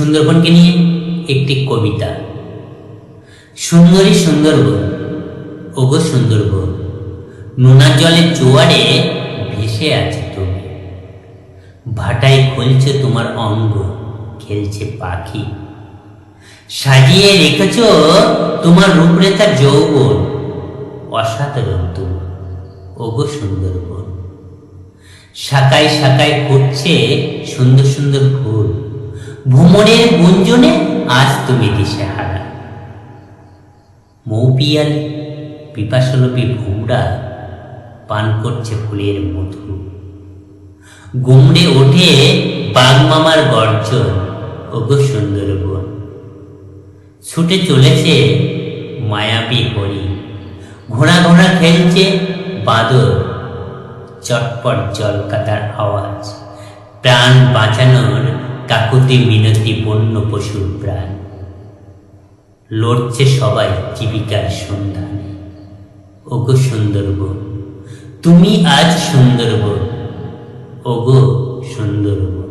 সুন্দরবনকে নিয়ে একটি কবিতা। সুন্দরী সুন্দরবন, ওগো সুন্দরবন নোনা জলের জোয়ারে ভেসে আছে তুমি। ভাটায় খুলছে তোমার অঙ্গ, খেলছে পাখি। সাজিয়ে রেখেছ তোমার রূপরেখার যৌবন অসাধারণ তুমি, ওগো সুন্দরবন। শাখায় শাখায় ফুটছে সুন্দর সুন্দর ফুল। ভ্রমণের গুঞ্জনে আজ তুমি দিশেহারা মৌপিয়াল, পিপাসলপী ভুমরা পান করছে ফুলের মধু। গুমড়ে ওঠে বাগমামার গর্জন, ওগো সুন্দরবন। ছুটে চলেছে মায়াবী হরি। ঘোড়া ঘোড়া খেলছে বাদর চটপট জল কাটার আওয়াজ। প্রাণ বাঁচানোর কাকুতি মিনতি বন্য পশুর প্রাণ। লড়ছে সবাই জীবিকার সন্ধানে। ওগো সুন্দরবন, তুমি আজ সুন্দরবন, ওগো সুন্দরবন।